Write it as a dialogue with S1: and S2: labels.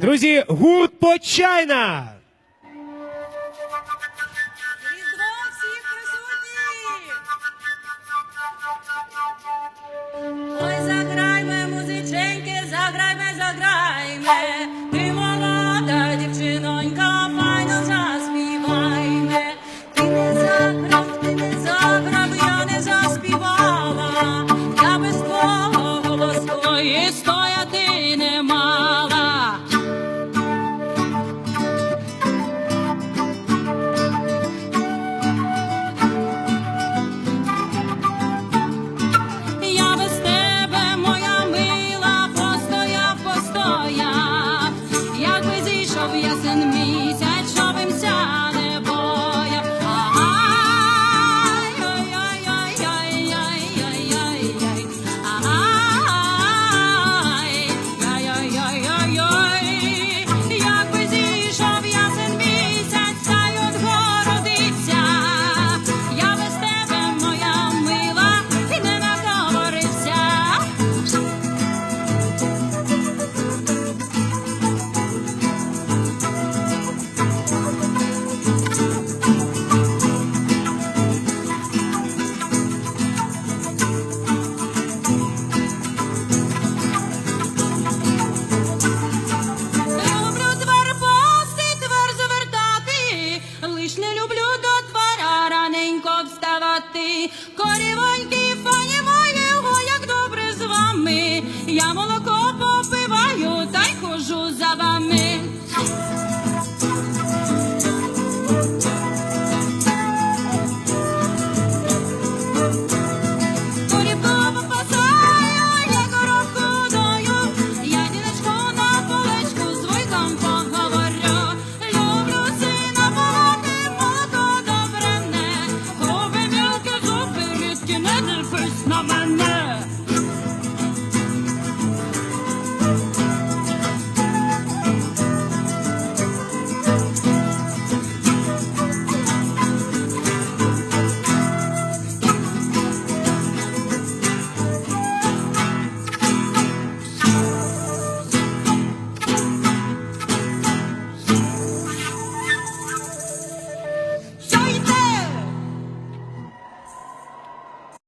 S1: Друзі, гурт почайна!
S2: Ой, заграйме, музиченьки, заграйме, заграйме, ти молода дівчинонька, файно заспівайме, ти не заграв, ти не заграв, я не заспівала, я без твого голосу і сто. лиш люблю до двора раненько вставати, корівоньки Fürst Normanne